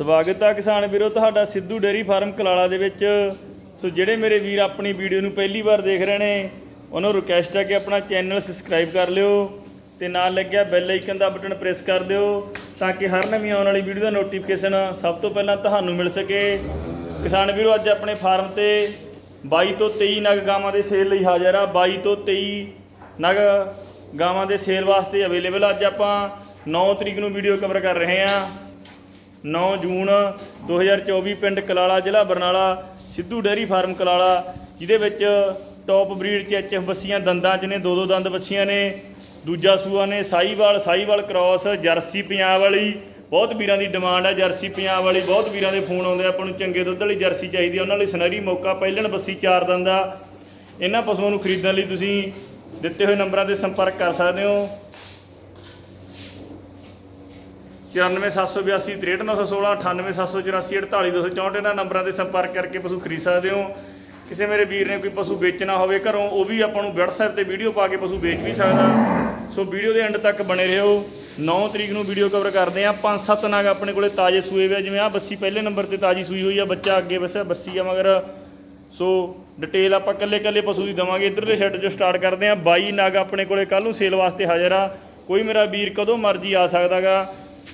ਸਵਾਗਤ ਆ ਕਿਸਾਨ ਵੀਰੋ, ਤੁਹਾਡਾ ਸਿੱਧੂ ਡੇਰੀ ਫਾਰਮ ਕਲਾਲਾ ਦੇ ਵਿੱਚ। ਸੋ ਜਿਹੜੇ ਮੇਰੇ ਵੀਰ ਆਪਣੀ ਵੀਡੀਓ ਨੂੰ ਪਹਿਲੀ ਵਾਰ ਦੇਖ ਰਹੇ ਨੇ, ਉਹਨਾਂ ਨੂੰ ਰਿਕਵੈਸਟ ਹੈ ਕਿ ਆਪਣਾ ਚੈਨਲ ਸਬਸਕ੍ਰਾਈਬ ਕਰ ਲਿਓ ਤੇ ਨਾਲ ਲੱਗਿਆ ਬੈਲ ਆਈਕਨ ਦਾ ਬਟਨ ਪ੍ਰੈਸ ਕਰ ਦਿਓ ਤਾਂ ਕਿ ਹਰ ਨਵੀਂ ਆਉਣ ਵਾਲੀ ਵੀਡੀਓ ਦਾ ਨੋਟੀਫਿਕੇਸ਼ਨ ਸਭ ਤੋਂ ਪਹਿਲਾਂ ਤੁਹਾਨੂੰ ਮਿਲ ਸਕੇ। ਕਿਸਾਨ ਵੀਰੋ, ਅੱਜ ਆਪਣੇ ਫਾਰਮ ਤੇ 22 ਤੋਂ 23 ਨਗ ਗਾਵਾਂ ਦੇ ਸੇਲ ਲਈ ਹਾਜ਼ਰ ਆ। 22 ਤੋਂ 23 ਨਗ ਗਾਵਾਂ ਦੇ ਸੇਲ ਵਾਸਤੇ ਅਵੇਲੇਬਲ ਅੱਜ ਆਪਾਂ 9 ਤਰੀਕ ਨੂੰ ਵੀਡੀਓ ਕਵਰ ਕਰ ਰਹੇ ਹਾਂ। 9 ਜੂਨ 2024 ਪਿੰਡ ਕਲਾਲਾ ਜ਼ਿਲ੍ਹਾ ਬਰਨਾਲਾ ਸਿੱਧੂ ਡੇਅਰੀ ਫਾਰਮ ਕਲਾਲਾ ਜਿਹਦੇ ਵਿੱਚ ਟੌਪ ਬਰੀਡ ਚ ਬੱਸੀਆਂ ਦੰਦਾਂ ਚ ਨੇ ਦੋ ਦੋ ਦੰਦ ਬੱਸੀਆਂ ਨੇ ਦੂਜਾ ਸੂਆ ਨੇ ਸਾਈਵਾਲ ਸਾਈਵਾਲ ਕ੍ਰਾਸ ਜਰਸੀ ਪੰਜਾਬ ਵਾਲੀ ਬਹੁਤ ਵੀਰਾਂ ਦੀ ਡਿਮਾਂਡ ਹੈ ਜਰਸੀ ਪੰਜਾਬ ਵਾਲੀ ਬਹੁਤ ਵੀਰਾਂ ਦੇ ਫੋਨ ਆਉਂਦੇ ਆ, ਆਪਾਂ ਨੂੰ ਚੰਗੇ ਦੁੱਧ ਵਾਲੀ ਜਰਸੀ ਚਾਹੀਦੀ ਆ ਉਹਨਾਂ ਲਈ ਸੁਨਹਿਰੀ ਮੌਕਾ ਪਹਿਲਣ ਬੱਸੀ ਚਾਰ ਦੰਦਾ ਇਹਨਾਂ ਪਸ਼ੂਆਂ ਨੂੰ ਖਰੀਦਣ ਲਈ ਤੁਸੀਂ ਦਿੱਤੇ ਹੋਏ ਨੰਬਰਾਂ ਤੇ ਸੰਪਰਕ ਕਰ ਸਕਦੇ ਹੋ। 94782 63916 98784 ਇਹਨਾਂ ਨੰਬਰਾਂ ਤੇ ਸੰਪਰਕ ਕਰਕੇ ਪਸ਼ੂ ਖਰੀਦ ਸਕਦੇ ਹੋ। ਕਿਸੇ ਮੇਰੇ ਵੀਰ ਨੇ ਕੋਈ ਪਸ਼ੂ ਵੇਚਣਾ ਹੋਵੇ ਘਰੋਂ, ਉਹ ਵੀ ਆਪਾਂ ਨੂੰ WhatsApp ਤੇ ਵੀਡੀਓ ਪਾ ਕੇ ਪਸ਼ੂ ਵੇਚ ਵੀ ਸਕਦਾ। ਸੋ ਵੀਡੀਓ ਦੇ ਐਂਡ ਤੱਕ ਬਣੇ ਰਹੋ। 9 ਤਰੀਕ ਨੂੰ ਵੀਡੀਓ ਕਵਰ ਕਰਦੇ ਆ ਪੰਜ ਸੱਤ ਨਗ ਆਪਣੇ ਕੋਲੇ ਤਾਜ਼ੇ ਸੂਏ ਵੇ ਜਿਵੇਂ ਆ ਬੱਸੀ ਪਹਿਲੇ ਨੰਬਰ ਤੇ ਤਾਜ਼ੀ ਸੂਈ ਹੋਈ ਆ, ਬੱਚਾ ਅੱਗੇ ਵਸਿਆ ਬੱਸੀ ਆ ਮਗਰ। ਸੋ ਡਿਟੇਲ ਆਪਾਂ ਕੱਲੇ ਕੱਲੇ ਪਸ਼ੂ ਦੀ ਦਵਾਂਗੇ। ਇਧਰਲੇ ਸ਼ੈੱਡ 'ਚੋਂ ਸਟਾਰਟ ਕਰਦੇ ਆ 22 ਨਗ ਆਪਣੇ ਕੋਲੇ ਕੱਲ ਨੂੰ ਸੇਲ ਵਾਸਤੇ ਹਾਜ਼ਰ ਆ। ਕੋਈ ਮੇਰਾ ਵੀਰ ਕਦੋਂ ਮਰਜ਼ੀ ਆ ਸਕਦਾਗਾ।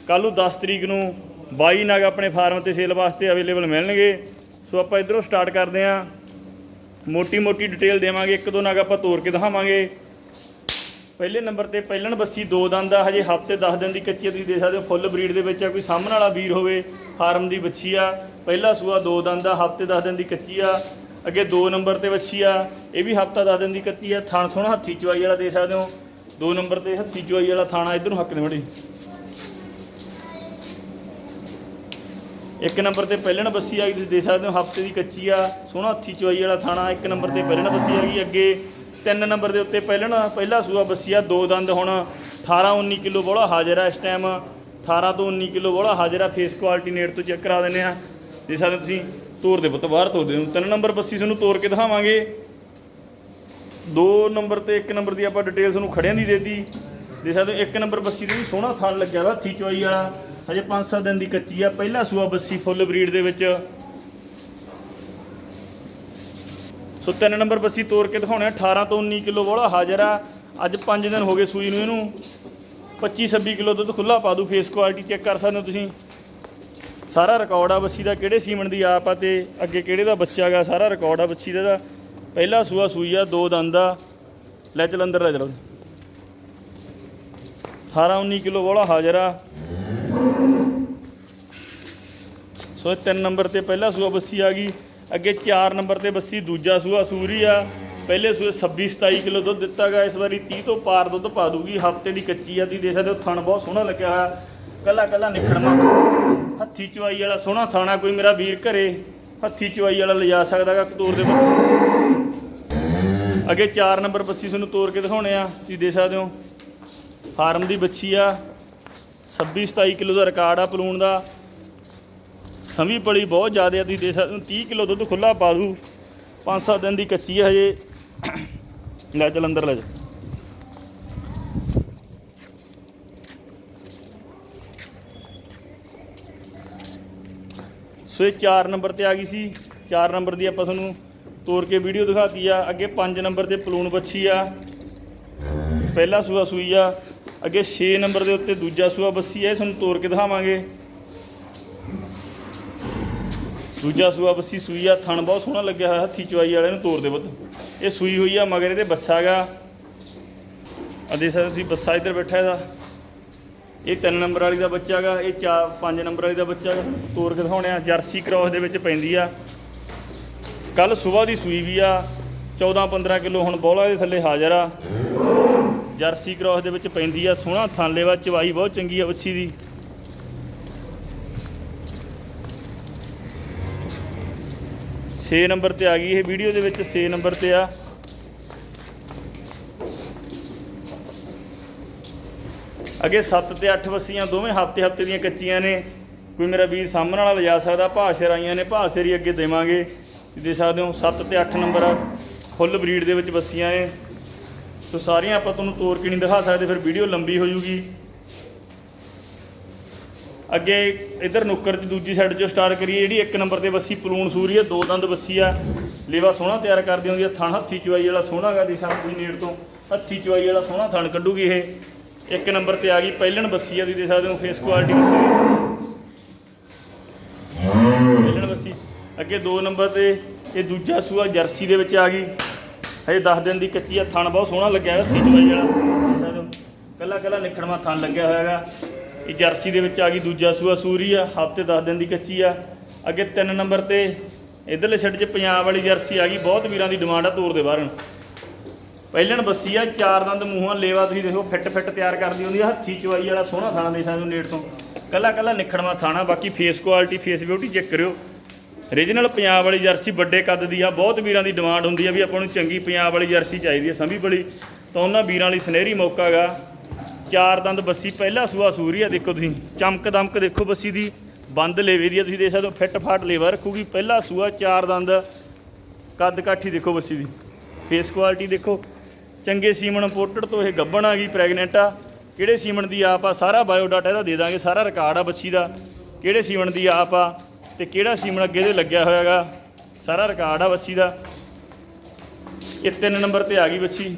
ਕੱਲ ਨੂੰ 10 ਤਰੀਕ ਨੂੰ 22 ਨਗ ਆਪਣੇ ਫਾਰਮ ਤੇ ਸੇਲ ਵਾਸਤੇ ਅਵੇਲੇਬਲ ਮਿਲਣਗੇ। ਸੋ ਆਪਾਂ ਇਧਰੋਂ ਸਟਾਰਟ ਕਰਦੇ ਆ ਮੋਟੀ ਮੋਟੀ ਡਿਟੇਲ ਦੇਵਾਂਗੇ। ਇੱਕ ਦੋ ਨਗ ਆਪਾਂ ਤੋੜ ਕੇ ਦਿਖਾਵਾਂਗੇ। ਪਹਿਲੇ ਨੰਬਰ ਤੇ ਪਹਿਲਣ ਬੱਸੀ ਦੋ ਦੰਦ ਆ। ਹਜੇ ਹਫ਼ਤੇ 10 ਦਿਨ ਦੀ ਕੱਚੀ ਆ, ਤੁਸੀਂ ਦੇ ਸਕਦੇ ਹੋ ਫੁੱਲ ਬਰੀਡ ਦੇ ਵਿੱਚ ਆ। ਕੋਈ ਸਾਹਮਣ ਵਾਲਾ ਵੀਰ ਹੋਵੇ ਫਾਰਮ ਦੀ ਬੱਚੀ ਆ। ਪਹਿਲਾ ਸੂਆ ਦੋ ਦੰਦ ਆ ਹਫ਼ਤੇ 10 ਦਿਨ ਦੀ ਕੱਚੀ ਆ। ਅੱਗੇ ਦੋ ਨੰਬਰ ਤੇ ਬੱਚੀ ਆ। ਇਹ ਵੀ ਹਫਤਾ 10 ਦਿਨ ਦੀ ਕੱਚੀ ਆ। ਥਣ ਸੋਹਣਾ ਹੱਥੀ ਚਵਾਈ ਵਾਲਾ ਦੇ ਸਕਦੇ ਹੋ। ਦੋ ਨੰਬਰ ਤੇ ਹੱਥੀ ਚਵਾਈ ਵਾਲਾ ਥਾਣਾ ਇਧਰ ਨੂੰ ਹੱਕ ਦੇ ਮੜੀ। ਇੱਕ ਨੰਬਰ ਤੇ ਪਹਿਲਣ ਬੱਸੀ ਆ ਗਈ, ਤੁਸੀਂ ਦੇਖ ਸਕਦੇ ਹੋ, ਹਫ਼ਤੇ ਦੀ ਕੱਚੀ ਆ, ਸੋਹਣਾ ਹੱਥੀ ਚਵਾਈ ਵਾਲਾ ਥਾਣਾ, ਇੱਕ ਨੰਬਰ ਤੇ ਪਹਿਲਣ ਬੱਸੀ ਆ ਗਈ, ਅੱਗੇ ਤਿੰਨ ਨੰਬਰ ਦੇ ਉੱਤੇ ਪਹਿਲਣ ਪਹਿਲਾ ਸੂਆ ਬੱਸੀ ਆ, ਦੋ ਦੰਦ ਹੁਣ 18 19 ਕਿਲੋ ਬੋਲਾ ਹਾਜ਼ਰ ਆ ਇਸ ਟਾਈਮ 18 ਤੋਂ 19 ਕਿਲੋ ਬੋਲਾ ਹਾਜ਼ਰ ਆ ਫੇਸ ਕੁਆਲਿਟੀ ਨੇੜ ਤੋਂ ਚੈੱਕ ਕਰਾ ਦਿੰਦੇ ਆ। ਦੇਖ ਸਕਦੇ ਹੋ ਤੁਸੀਂ ਤੋਰ ਦੇ ਪੁੱਤ ਬਾਹਰ ਤੋਰ ਦੇ ਨੂੰ ਤਿੰਨ ਨੰਬਰ ਬੱਸੀ ਤੁਹਾਨੂੰ ਤੋਰ ਕੇ ਦਿਖਾਵਾਂਗੇ। ਦੋ ਨੰਬਰ ਤੇ ਇੱਕ ਨੰਬਰ ਦੀ ਆਪਾਂ ਡਿਟੇਲ ਤੁਹਾਨੂੰ ਖੜਿਆਂ ਦੀ ਦੇਤੀ। ਦੇ ਸਕਦੇ ਹੋ, ਇੱਕ ਨੰਬਰ ਬੱਸੀ ਦੇ ਵੀ ਸੋਹਣਾ ਥਣ ਲੱਗਿਆ ਵਾ, ਹੱਥੀ ਚਵਾਈ ਵਾਲਾ। ਹਜੇ 5-7 ਦਿਨ ਦੀ ਕੱਚੀ ਆ, ਪਹਿਲਾ ਸੂਆ ਬੱਸੀ ਫੁੱਲ ਬਰੀਡ ਦੇ ਵਿੱਚ। ਸੋ ਤਿੰਨ ਨੰਬਰ ਬੱਸੀ ਤੋੜ ਕੇ ਦਿਖਾਉਣੇ ਆ 18 ਤੋਂ 19 ਕਿਲੋ ਵਾਲਾ ਹਾਜ਼ਰ ਆ। ਅੱਜ 5 ਦਿਨ ਹੋ ਗਏ ਸੂਈ ਨੂੰ ਇਹਨੂੰ। 25 26 ਕਿਲੋ ਦੁੱਧ ਖੁੱਲਾ ਪਾ ਦੂ ਫੇਸ ਕੁਆਲਿਟੀ ਚੈੱਕ ਕਰ ਸਕਦੇ ਹੋ ਤੁਸੀਂ। ਸਾਰਾ ਰਿਕਾਰਡ ਆ ਬੱਸੀ ਦਾ, ਕਿਹੜੇ ਸੀਮਨ ਦੀ ਆਪ ਆ ਤੇ ਅੱਗੇ ਕਿਹੜੇ ਦਾ ਬੱਚਾ ਗਾ ਸਾਰਾ ਰਿਕਾਰਡ ਆ ਬੱਸੀ ਦਾ ਪਹਿਲਾ ਸੂਆ ਸੂਈ ਆ, ਦੋ ਦੰਦ ਆ। ਲੈ ਚਲ ਅੰਦਰ, ਲੈ ਚਲੋ। 18 19 ਕਿਲੋ ਵਾਲਾ ਹਾਜ਼ਰ ਆ। ਸੋ ਇਹ ਤਿੰਨ ਨੰਬਰ ਤੇ ਪਹਿਲਾ ਸੂਆ ਬੱਸੀ ਆ ਗਈ। ਅੱਗੇ 4 ਨੰਬਰ ਤੇ ਬੱਸੀ, ਦੂਜਾ ਸੂਆ ਸੂਰੀ ਆ। ਪਹਿਲੇ ਸੂਏ 26 27 ਕਿਲੋ ਦੁੱਧ ਦਿੱਤਾ ਦਿੱਤਾਗਾ ਇਸ ਵਾਰੀ 30 ਤੋਂ ਪਾਰ ਦੁੱਧ ਪਾ ਦੂਗੀ। ਹਫ਼ਤੇ ਦੀ ਕੱਚੀ ਆ, ਤੁਸੀਂ ਦੇਖ ਸਕਦੇ ਹੋ, ਥਣ ਬਹੁਤ ਸੋਹਣਾ ਲੱਗਿਆ ਹੋਇਆ। ਕੱਲਾ ਕੱਲਾ ਨਿਖੜਮਾ ਹੱਥੀ ਚੁਆਈ ਵਾਲਾ ਸੋਹਣਾ ਥਾਣਾ ਕੋਈ ਮੇਰਾ ਵੀਰ ਘਰੇ। ਹੱਥੀ ਚੁਆਈ ਵਾਲਾ ਲਿਜਾ ਸਕਦਾਗਾ ਕਤੂਰ ਦੇ ਅੱਗੇ 4 ਨੰਬਰ ਬੱਸੀ ਤੁਹਾਨੂੰ ਤੋੜ ਕੇ ਦਿਖਾਉਣੇ ਆ। ਤੁਸੀਂ ਦੇਖ ਸਕਦੇ ਹੋ, ਫਾਰਮ ਦੀ ਬੱਚੀ ਆ। 26 27 ਕਿਲੋ ਦਾ ਰਿਕਾਰਡ ਆ ਪਲੂਣ ਦਾ। ਸਮੀ ਪਲੀ ਬਹੁਤ ਜ਼ਿਆਦਾ ਆ, ਤੁਸੀਂ ਦੇਖ ਸਕਦੇ ਹੋ 30 ਕਿਲੋ ਦੁੱਧ ਖੁੱਲਾ ਪਾ ਦੂ 5-7 ਦਿਨ ਦੀ ਕੱਚੀ ਆ ਹਜੇ। ਲੈ ਚੱਲ ਅੰਦਰ ਲੈ ਜਾ। ਸੋ ਇਹ 4 ਨੰਬਰ ਤੇ ਆ ਗਈ ਸੀ। 4 ਨੰਬਰ ਦੀ ਆਪਾਂ ਤੁਹਾਨੂੰ ਤੋੜ ਕੇ ਵੀਡੀਓ ਦਿਖਾਤੀ ਆ। ਅੱਗੇ 5 ਨੰਬਰ ਤੇ ਪਲੂਣ ਬੱਚੀ ਆ। ਪਹਿਲਾ ਸੂਆ ਸੂਈ ਆ। ਅੱਗੇ 6 ਨੰਬਰ ਦੇ ਉੱਤੇ ਦੂਜਾ ਸੂਆ ਬੱਸੀ ਆ, ਇਹ ਤੁਹਾਨੂੰ ਤੋੜ ਕੇ ਦਿਖਾਵਾਂਗੇ। ਦੂਜਾ ਸੂਆ ਬੱਸੀ ਸੂਈ ਆ, ਥਣ ਬਹੁਤ ਸੋਹਣਾ ਲੱਗਿਆ ਹੋਇਆ, ਹੱਥੀ ਚਵਾਈ ਵਾਲੇ ਨੂੰ ਤੋੜ ਦੇ ਪੁੱਤ। ਇਹ ਸੂਈ ਹੋਈ ਆ, ਮਗਰ ਇਹਦੇ ਬੱਸਾ ਗਾ ਅਦੇ ਸਰ ਤੁਸੀਂ, ਬੱਸਾ ਇੱਧਰ ਬੈਠਾ ਇਹਦਾ। ਇਹ 3 ਨੰਬਰ ਵਾਲੀ ਦਾ ਬੱਚਾ ਗਾ ਇਹ 4 5 ਨੰਬਰ ਵਾਲੀ ਦਾ ਬੱਚਾ ਗਾ ਤੋੜ ਕੇ ਦਿਖਾਉਣੇ ਆ, ਜਰਸੀ ਕ੍ਰਾਸ ਦੇ ਵਿੱਚ ਪੈਂਦੀ ਆ। ਕੱਲ ਸਵੇਰ ਦੀ ਸੂਈ ਵੀ ਆ 14 15 ਕਿਲੋ ਹੁਣ ਬੋਲਾ ਦੇ ਥੱਲੇ ਹਾਜ਼ਰ ਆ। ਜਰਸੀ ਕ੍ਰਾਸ ਦੇ ਵਿੱਚ ਪੈਂਦੀ ਆ, ਸੋਹਣਾ ਥਣ ਲੇਵਾ, ਚਵਾਈ ਬਹੁਤ ਚੰਗੀ ਆ ਬੱਸੀ ਦੀ। ਛੇ ਨੰਬਰ ਤੇ ਆ ਗਈ ਇਹ ਵੀਡੀਓ ਦੇ ਵਿੱਚ 6 ਨੰਬਰ ਤੇ ਆ। ਅੱਗੇ 7 ਤੇ 8 ਵਸੀਆਂ, ਦੋਵੇਂ ਹਫ਼ਤੇ ਹਫ਼ਤੇ ਦੀਆਂ ਕੱਚੀਆਂ ਨੇ। ਕੋਈ ਮੇਰਾ ਵੀਰ ਸਾਹਮਣੇ ਵਾਲਾ ਲਿਜਾ ਸਕਦਾ ਭਾਸ਼ਰ ਆਈਆਂ ਨੇ ਭਾਸ਼ਰੀ ਅੱਗੇ ਦੇਵਾਂਗੇ। ਦੇ ਸਕਦੇ ਹੋ 7 ਤੇ 8 ਨੰਬਰ ਆ, ਫੁੱਲ ਬਰੀਡ ਦੇ ਵਿੱਚ ਵਸੀਆਂ ਏ ਸੋ ਸਾਰੀਆਂ ਆਪਾਂ ਤੁਹਾਨੂੰ ਤੋਰ ਕੇ ਨਹੀਂ ਦਿਖਾ ਸਕਦੇ, ਫਿਰ ਵੀਡੀਓ ਲੰਬੀ ਹੋ ਜੂਗੀ। ਅੱਗੇ ਇਧਰ ਨੁੱਕਰ 'ਚ ਦੂਜੀ ਸਾਈਡ 'ਚੋਂ ਸਟਾਰਟ ਕਰੀਏ, ਜਿਹੜੀ ਇੱਕ ਨੰਬਰ ਤੇ ਬੱਸੀ ਪਲੂਣ ਸੂਰੀ ਹੈ ਦੋ ਦੰਦ ਬੱਸੀ ਆ। ਲੇਵਾ ਸੋਹਣਾ ਤਿਆਰ ਕਰਦੀ ਹੁੰਦੀ ਆ, ਥਣ ਹੱਥੀ ਚੁਆਈ ਵਾਲਾ ਸੋਹਣਾ ਗਾ ਦੀ ਤੁਸੀਂ ਨੇੜ ਤੋਂ। ਹੱਥੀ ਚੁਆਈ ਵਾਲਾ ਸੋਹਣਾ ਥਣ ਕੱਢੂਗੀ ਇਹ। ਇੱਕ ਨੰਬਰ ਤੇ ਆ ਗਈ, ਪਹਿਲਣ ਬੱਸੀ ਆ, ਤੁਸੀਂ ਦੇਖ ਸਕਦੇ ਹੋ ਫੇਸ ਕੁਆਲਿਟੀ ਬੱਸੀ ਪਹਿਲਣ ਬੱਸੀ ਅੱਗੇ ਦੋ ਨੰਬਰ ਤੇ, ਇਹ ਦੂਜਾ ਸੂਆ ਜਰਸੀ ਦੇ ਵਿੱਚ ਆ ਗਈ। ਹਜੇ 10 ਦਿਨ ਦੀ ਕੱਚੀ ਆ, ਥਣ ਬਹੁਤ ਸੋਹਣਾ ਲੱਗਿਆ ਹੋਇਆ, ਹੱਥੀ ਚੁਆਈ ਵਾਲਾ। ਦੇਖ ਸਕਦੇ ਹੋ ਕੱਲਾ ਕੱਲਾ ਨਿਖੜਵਾ ਥਣ ਲੱਗਿਆ ਹੋਇਆ ਹੈਗਾ। ਇਹ ਜਰਸੀ ਦੇ ਵਿੱਚ ਆ ਗਈ, ਦੂਜਾ ਸੂਆ ਸੂਰੀ ਆ, ਹਫ਼ਤੇ 10 ਦਿਨ ਦੀ ਕੱਚੀ ਆ। ਅੱਗੇ ਤਿੰਨ ਨੰਬਰ ਤੇ ਇਧਰਲੇ ਛੱਡ 'ਚ ਪੰਜਾਬ ਵਾਲੀ ਜਰਸੀ ਆ ਗਈ, ਬਹੁਤ ਵੀਰਾਂ ਦੀ ਡਿਮਾਂਡ ਆ ਤੋਰ ਦੇ ਬਾਹਰ ਪਹਿਲਣ ਬੱਸੀ ਆ, ਚਾਰ ਦੰਦ ਮੂੰਹਾਂ, ਲੇਵਾ ਤੁਸੀਂ ਦੇਖੋ, ਫਿੱਟ ਫਿੱਟ ਤਿਆਰ ਕਰਦੀ ਹੁੰਦੀ ਆ, ਹੱਥੀ ਚਵਾਈ ਵਾਲਾ ਸੋਹਣਾ ਥਾਣਾ ਦੇ ਸਾਨੂੰ ਨੇੜ ਤੋਂ। ਕੱਲਾ ਕੱਲਾ ਨਿਖੜਵਾ ਥਾਣਾ, ਬਾਕੀ face quality face beauty check ਕਰਿਓ। ਰੀਜਨਲ ਪੰਜਾਬ ਵਾਲੀ ਜਰਸੀ ਵੱਡੇ ਕੱਦ ਦੀ ਆ, ਬਹੁਤ ਵੀਰਾਂ ਦੀ ਡਿਮਾਂਡ ਹੁੰਦੀ ਆ ਵੀ ਆਪਾਂ ਨੂੰ ਚੰਗੀ ਪੰਜਾਬ ਵਾਲੀ ਜਰਸੀ ਚਾਹੀਦੀ ਆ, ਸੰਭੀ ਬਲੀ। ਤਾਂ ਉਹਨਾਂ ਵੀਰਾਂ ਲਈ ਸੁਨਹਿਰੀ ਮੌਕਾ ਗਾ ਚਾਰ ਦੰਦ ਬੱਸੀ, ਪਹਿਲਾ ਸੂਆ ਸੂਰੀ ਆ ਦੇਖੋ ਤੁਸੀਂ, ਚਮਕ ਦਮਕ ਦੇਖੋ ਬੱਸੀ ਦੀ, ਬੰਦ ਲੇਵੇ ਦੀ ਆ, ਤੁਸੀਂ ਦੇਖ ਸਕਦੇ ਹੋ, ਫਿੱਟ ਫਾਟ ਲੇਵਾ ਰੱਖੂਗੀ, ਪਹਿਲਾ ਸੂਆ, ਚਾਰ ਦੰਦ, ਕੱਦ ਕਾਠੀ ਦੇਖੋ ਬੱਸੀ ਦੀ ਫੇਸ ਕੁਆਲਿਟੀ ਦੇਖੋ, ਚੰਗੇ ਸੀਮਣ ਇੰਪੋਰਟਡ ਤੋਂ ਇਹ ਗੱਬਣ ਆ ਗਈ ਪ੍ਰੈਗਨੈਂਟ ਆ, ਕਿਹੜੇ ਸੀਮਣ ਦੀ ਆਪ ਆ, ਸਾਰਾ ਬਾਇਓ ਡਾਟਾ ਇਹਦਾ ਦੇ ਦਾਂਗੇ, ਸਾਰਾ ਰਿਕਾਰਡ ਆ ਬੱਚੀ ਦਾ, ਕਿਹੜੇ ਸੀਮਨ ਦੀ ਆਪ ਆ, ਤੇ ਕਿਹੜਾ ਸੀਮਣ ਅੱਗੇ ਦੇ ਲੱਗਿਆ ਹੋਇਆਗਾ ਸਾਰਾ ਰਿਕਾਰਡ ਆ ਬੱਚੀ ਦਾ, ਇਹ ਤਿੰਨ ਨੰਬਰ ਤੇ ਆ ਗਈ ਬੱਚੀ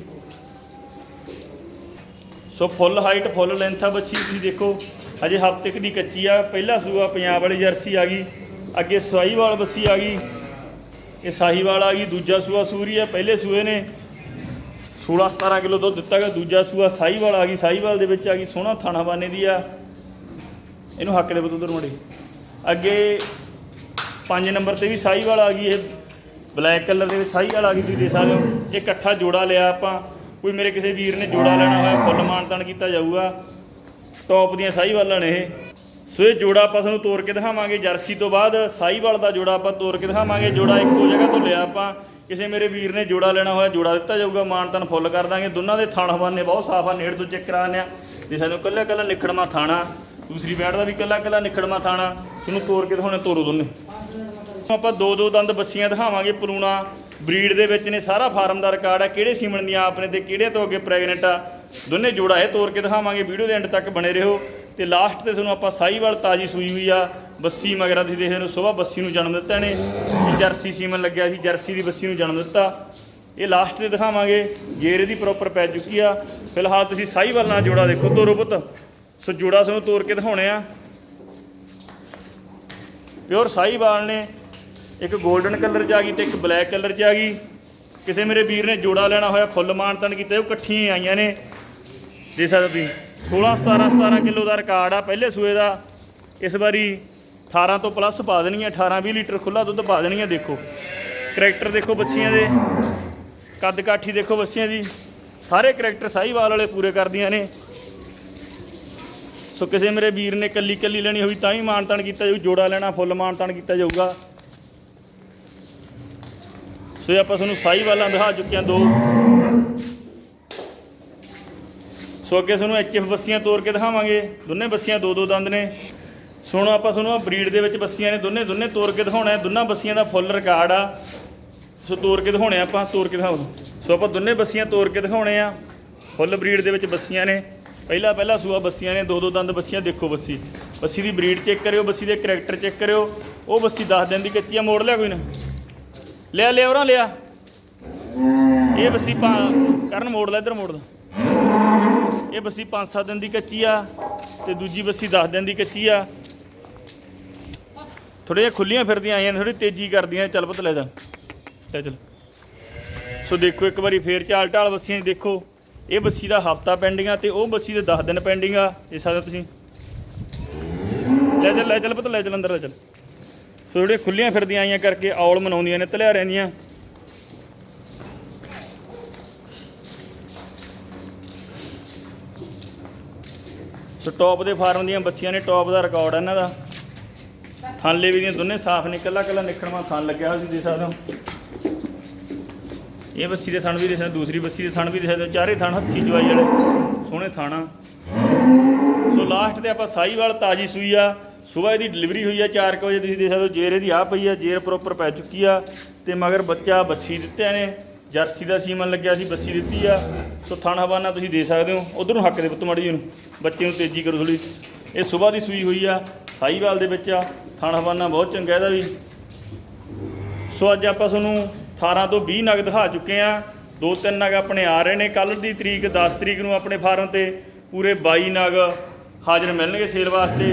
ਸੋ ਫੁੱਲ ਹਾਈਟ, ਫੁੱਲ ਲੈਂਥ ਆ ਬੱਚੀ, ਤੁਸੀਂ ਦੇਖੋ ਅਜੇ ਹਫ਼ਤੇ ਕੁ ਦੀ ਕੱਚੀ ਆ, ਪਹਿਲਾ ਸੂਆ ਪੰਜਾਬ ਵਾਲੀ ਜਰਸੀ ਆ ਗਈ, ਅੱਗੇ ਸਵਾਈਵਾਲ ਬੱਸੀ ਆ ਗਈ, ਇਹ ਸਾਹੀਵਾਲ ਆ ਗਈ, ਦੂਜਾ ਸੂਆ ਸੂਰੀ ਆ, ਪਹਿਲੇ ਸੂਏ ਨੇ 16 17 ਕਿਲੋ ਦੁੱਧ ਦਿੱਤਾ ਗਿਆ, ਦੂਜਾ ਸੂਆ ਸਾਹੀਵਾਲ ਆ ਗਈ, ਸਾਹੀਵਾਲ ਦੇ ਵਿੱਚ ਆ ਗਈ, ਸੋਹਣਾ ਥਾਣਾ ਬਾਨੇ ਦੀ ਆ, ਇਹਨੂੰ ਹੱਕ ਦੇ ਬਤੂਦਰ ਮੜੀ ਅੱਗੇ 5 ਨੰਬਰ ਤੇ ਵੀ ਸਾਹੀਵਾਲ ਆ ਗਈ, ਇਹ ਬਲੈਕ ਕਲਰ ਦੇ ਵਿੱਚ ਸਾਹੀਵਾਲ ਆ ਗਈ ਤੁਸੀਂ ਦੇ ਸਕਦੇ ਹੋ ਇਹ ਇਕੱਠਾ ਜੋੜਾ ਲਿਆ ਆਪਾਂ ਕੋਈ ਮੇਰੇ ਕਿਸੇ ਵੀਰ ਨੇ ਜੋੜਾ ਲੈਣਾ ਹੋਇਆ ਫੁੱਲ ਮਾਨਤਾਨ ਕੀਤਾ ਜਾਊਗਾ। ਟੌਪ ਦੀਆਂ ਸਾਹੀਵਾਲਾਂ ਨੇ ਇਹ। ਸੋ ਇਹ ਜੋੜਾ ਆਪਾਂ ਤੁਹਾਨੂੰ ਤੋੜ ਕੇ ਦਿਖਾਵਾਂਗੇ। ਜਰਸੀ ਤੋਂ ਬਾਅਦ ਸਾਹੀਵਾਲ ਦਾ ਜੋੜਾ ਆਪਾਂ ਤੋੜ ਕੇ ਦਿਖਾਵਾਂਗੇ। ਜੋੜਾ ਇੱਕੋ ਜਗ੍ਹਾ ਤੋਂ ਲਿਆ ਆਪਾਂ। ਕਿਸੇ ਮੇਰੇ ਵੀਰ ਨੇ ਜੋੜਾ ਲੈਣਾ ਹੋਇਆ ਜੋੜਾ ਦਿੱਤਾ ਜਾਊਗਾ ਮਾਨਤਾਨ ਫੁੱਲ ਕਰ ਦਾਂਗੇ। ਦੋਨਾਂ ਦੇ ਥਣ ਹਵਾਨੇ ਬਹੁਤ ਸਾਫ਼ ਆ ਨੇੜ ਤੋਂ ਚੈੱਕ ਕਰਾਉਂਦੇ ਆ। ਜੇ ਸਾਨੂੰ ਕੱਲਾ ਕੱਲਾ ਨਿਖੜਮਾ ਥਾਣਾ ਦੂਸਰੀ ਬੈਠ ਦਾ ਵੀ ਕੱਲਾ ਕੱਲਾ ਨਿਖੜਮਾ ਥਾਣਾ। ਤੁਹਾਨੂੰ ਤੋੜ ਕੇ ਦਿਖਾਉਣੇ ਤੋਰੋ ਦੋਨੇ। ਆਪਾਂ ਦੋ ਦੋ ਦੰਦ ਬੱਸੀਆਂ ਦਿਖਾਵਾਂਗੇ ਪਲੂਣਾ ਬਰੀਡ ਦੇ ਵਿੱਚ ਨੇ, ਸਾਰਾ ਫਾਰਮ ਦਾ ਰਿਕਾਰਡ ਆ, ਕਿਹੜੇ ਸੀਮਨ ਦੀਆਂ ਆਪਣੇ ਤੇ ਕਿਹੜੇ ਤੋਂ ਅੱਗੇ ਪ੍ਰੈਗਨੈਂਟ ਆ। ਦੋਨੇ ਜੋੜਾ ਇਹ ਤੋੜ ਕੇ ਦਿਖਾਵਾਂਗੇ, ਵੀਡੀਓ ਦੇ ਐਂਡ ਤੱਕ ਬਣੇ ਰਹੋ। ਤੇ ਲਾਸਟ ਤੇ ਤੁਹਾਨੂੰ ਆਪਾਂ ਸਾਹੀਵਾਲ ਤਾਜੀ ਸੂਈ ਹੋਈ ਆ, ਬੱਸੀ ਮਗਰਾ ਤੁਸੀਂ ਦੇਖ ਹੋ ਸਵੇਰ ਬੱਸੀ ਨੂੰ ਜਨਮ ਦਿੱਤਾ ਨੇ ਜਰਸੀ ਸੀਮਨ ਲੱਗਿਆ ਸੀ, ਜਰਸੀ ਦੀ ਬੱਸੀ ਨੂੰ ਜਨਮ ਦਿੱਤਾ। ਇਹ ਲਾਸਟ ਤੇ ਦਿਖਾਵਾਂਗੇ ਜੇਰ ਇਹਦੀ ਪ੍ਰੋਪਰ ਪੈ ਚੁੱਕੀ ਆ। ਫਿਲਹਾਲ ਤੁਸੀਂ ਸਾਈਵਾਲ ਨਾਲ ਜੋੜਾ ਦੇਖੋ ਤੋਰੋ ਪੁੱਤ। ਸੋ ਜੋੜਾ ਤੁਹਾਨੂੰ ਤੋੜ ਕੇ ਦਿਖਾਉਣੇ ਆ। ਪਿਓਰ ਸਾਹੀਵਾਲ ਨੇ ਇੱਕ 골ਡਨ ਕਲਰ 'ਚ ਆ ਗਈ ਤੇ ਇੱਕ ਬਲੈਕ ਕਲਰ 'ਚ ਆ ਗਈ। ਕਿਸੇ ਮੇਰੇ ਵੀਰ ਨੇ ਜੋੜਾ ਲੈਣਾ ਹੋਇਆ, ਫੁੱਲ ਮਾਨਤਨ ਕੀਤਾ, ਉਹ ਇਕੱਠੀਆਂ ਆਈਆਂ ਨੇ। ਦੇ ਸਕਦੇ ਤੁਸੀਂ 16 17 17 ਕਿਲੋ ਦਾ ਰਿਕਾਰਡ ਆ ਪਹਿਲੇ ਸੂਏ ਦਾ। ਇਸ ਵਾਰੀ 18 ਤੋਂ ਪਲੱਸ ਪਾ ਦੇਣੀ ਹੈ 18 20 ਲੀਟਰ ਖੁੱਲਾ ਦੁੱਧ ਪਾ ਦੇਣੀ ਹੈ ਦੇਖੋ। ਕਰੈਕਟਰ ਦੇਖੋ ਬੱਚੀਆਂ ਦੇ। ਕੱਦ ਕਾਠੀ ਦੇਖੋ ਬੱਚੀਆਂ ਦੀ। ਸਾਰੇ ਕਰੈਕਟਰ ਸਾਹੀਵਾਲ ਵਾਲੇ ਪੂਰੇ ਕਰਦੀਆਂ ਨੇ। ਸੋ ਕਿਸੇ ਮੇਰੇ ਵੀਰ ਨੇ ਕੱਲੀ ਕੱਲੀ ਲੈਣੀ ਹੋਈ, ਤਾਂ ਵੀ ਮਾਨਤਾਨ ਕੀਤਾ ਜਾਊ, ਜੋੜਾ ਲੈਣਾ, ਫੁੱਲ ਮਾਨਤਾਨ ਕੀਤਾ ਜਾਊਗਾ। ਸੋ ਇਹ ਆਪਾਂ ਤੁਹਾਨੂੰ ਸਾਹੀਵਾਲਾਂ ਦਿਖਾ ਚੁੱਕੇ ਹਾਂ ਦੋ। ਸੋ ਅੱਗੇ ਤੁਹਾਨੂੰ ਐਚਐਫ ਬੱਸੀਆਂ ਤੋੜ ਕੇ ਦਿਖਾਵਾਂਗੇ। ਦੋਨੇ ਬੱਸੀਆਂ ਦੋ ਦੋ ਦੰਦ ਨੇ। ਸੁਣੋ ਆਪਾਂ ਤੁਹਾਨੂੰ ਬਰੀਡ ਦੇ ਵਿੱਚ ਬੱਸੀਆਂ ਨੇ ਦੋਨੇ ਦੋਨੇ ਤੋੜ ਕੇ ਦਿਖਾਉਣਾ ਹੈ। ਦੋਨਾਂ ਬੱਸੀਆਂ ਦਾ ਫੁੱਲ ਰਿਕਾਰਡ ਆ। ਸੋ ਤੋੜ ਕੇ ਦਿਖਾਉਣੇ ਆ ਆਪਾਂ ਤੋੜ ਕੇ ਦਿਖਾਓ। ਸੋ ਆਪਾਂ ਦੋਨੇ ਬੱਸੀਆਂ ਤੋੜ ਕੇ ਦਿਖਾਉਣੇ ਆ। ਫੁੱਲ ਬਰੀਡ ਦੇ ਵਿੱਚ ਬੱਸੀਆਂ ਨੇ। ਪਹਿਲਾ ਪਹਿਲਾ ਸੂਆ ਬੱਸੀਆਂ ਨੇ ਦੋ ਦੋ ਦੰਦ ਬੱਸੀਆਂ, ਦੇਖੋ ਬੱਸੀ। ਬੱਸੀ ਦੀ ਬਰੀਡ ਚੈੱਕ ਕਰਿਓ, ਬੱਸੀ ਦੇ ਕਰੈਕਟਰ ਚੈੱਕ ਕਰਿਓ। ਉਹ ਬੱਸੀ 10 ਦਿਨ ਦੀ ਕੱਚੀ ਆ, ਮੋੜ ਲਿਆ ਕੋਈ ਨਾ? ਲਿਆ ਲਿਆ ਉਹਨਾਂ ਲਿਆ। ਇਹ ਬੱਸੀ ਪਾ ਕਰਨ ਮੋੜ ਲੈ, ਇੱਧਰ ਮੋੜ ਦਾ। ਇਹ ਬੱਸੀ 5-7 ਦਿਨ ਦੀ ਕੱਚੀ ਆ, ਤੇ ਦੂਜੀ ਬੱਸੀ 10 ਦਿਨ ਦੀ ਕੱਚੀ ਆ। ਥੋੜੇ ਜਿਹਾ ਖੁੱਲੀਆਂ ਫਿਰਦੀਆਂ, ਆਈਆਂ ਨੇ ਥੋੜੀ ਤੇਜ਼ੀ ਕਰਦੀਆਂ ਚੱਲ ਪੁੱਤ, ਲੈ ਜਾ। ਲੈ ਚੱਲ। ਸੋ ਦੇਖੋ, ਇੱਕ ਵਾਰੀ ਫੇਰ ਚਾਲ ਢਾਲ ਬੱਸੀਆਂ ਦੀ ਦੇਖੋ। ਇਹ ਬੱਸੀ ਦਾ ਹਫਤਾ ਪੈਂਡਿੰਗ ਆ ਤੇ ਉਹ ਬੱਸੀ ਦੇ 10 ਦਿਨ ਪੈਂਡਿੰਗ ਆ। ਇਹ ਸਾਡਾ ਤੁਸੀਂ ਲੈ ਚੱਲ ਲੈ ਚੱਲ ਪੁੱਤ, ਲੈ ਚੱਲ, ਅੰਦਰ ਲੈ ਚੱਲ। ਸੋ ਜਿਹੜੀਆਂ ਖੁੱਲੀਆਂ ਫਿਰਦੀਆਂ ਆਈਆਂ ਕਰਕੇ ਔਲ ਮਨਾਉਂਦੀਆਂ ਨੇ, ਤਲਿਆ ਰਹਿੰਦੀਆਂ। ਸੋ ਟੌਪ ਦੇ ਫਾਰਮ ਦੀਆਂ ਬੱਚੀਆਂ ਨੇ ਟੌਪ ਦਾ ਰਿਕਾਰਡ ਹੈ ਇਹਨਾਂ ਦਾ। ਥਾਲੇ ਵੀ ਦੀਆਂ ਦੋਨੇ ਸਾਫ਼ ਨੇ ਕੱਲਾ ਕੱਲਾ ਨਿਕਲਵਾ ਥਣ ਲੱਗਿਆ ਹੋਇਆ ਸੀ ਦੇ ਸਕਦੇ ਹੋ। ਇਹ ਬੱਸੀ ਦੇ ਥਣ ਵੀ ਦੇ ਸਕਦੇ, ਦੂਸਰੀ ਬੱਸੀ ਦੇ ਥਣ ਵੀ ਦੇ ਸਕਦੇ ਚਾਰੇ ਥਣ ਹੱਥੀ ਜਵਾਈ ਵਾਲੇ, ਸੋਹਣੇ ਥਾਣਾ ਸੋ ਲਾਸਟ ਤੇ ਆਪਾਂ ਸਾਹੀਵਾਲ ਤਾਜੀ ਸੂਈ ਆ। ਸੁਬਾਹ ਦੀ ਡਿਲੀਵਰੀ ਹੋਈ ਆ 4 ਵਜੇ ਤੁਸੀਂ ਦੇਖ ਸਕਦੇ ਹੋ, ਜੇਰ ਇਹਦੀ ਆ ਪਈ ਆ, ਜੇਰ ਪ੍ਰੋਪਰ ਪੈ ਚੁੱਕੀ ਆ, ਤੇ ਮਗਰ ਬੱਚਾ ਬੱਸੀ ਦਿੱਤਿਆ ਨੇ, ਜਰਸੀ ਦਾ ਸੀਮਨ ਲੱਗਿਆ ਸੀ, ਬੱਸੀ ਦਿੱਤੀ ਆ, ਸੋ ਥਣ ਹਵਾਨਾ ਤੁਸੀਂ ਦੇ ਸਕਦੇ ਹੋ, ਉਧਰ ਨੂੰ ਹੱਕ ਦੇ ਪੁੱਤ ਮਾੜੀ ਜੀ ਨੂੰ, ਬੱਚੇ ਨੂੰ ਤੇਜ਼ੀ ਕਰੋ ਥੋੜੀ ਇਹ ਸੁਬਾਹ ਦੀ ਸੂਈ ਹੋਈ ਆ ਸਾਈਵਾਲ ਦੇ ਵਿੱਚ ਆ, ਥਣ ਹਵਾਨਾ ਬਹੁਤ ਚੰਗਾ ਇਹਦਾ ਵੀ। ਸੋ ਅੱਜ ਆਪਾਂ ਤੁਹਾਨੂੰ 18 ਤੋਂ 20 ਨਗ ਦਿਖਾ ਚੁੱਕੇ ਆ, ਦੋ ਤਿੰਨ ਨਗ ਆਪਣੇ ਆ ਰਹੇ ਨੇ ਕੱਲ ਦੀ ਤਰੀਕ 10 ਤਰੀਕ ਨੂੰ ਆਪਣੇ ਫਾਰਮ ਤੇ ਪੂਰੇ 22 ਨਗ ਹਾਜ਼ਰ ਮਿਲਣਗੇ ਸੇਲ ਵਾਸਤੇ।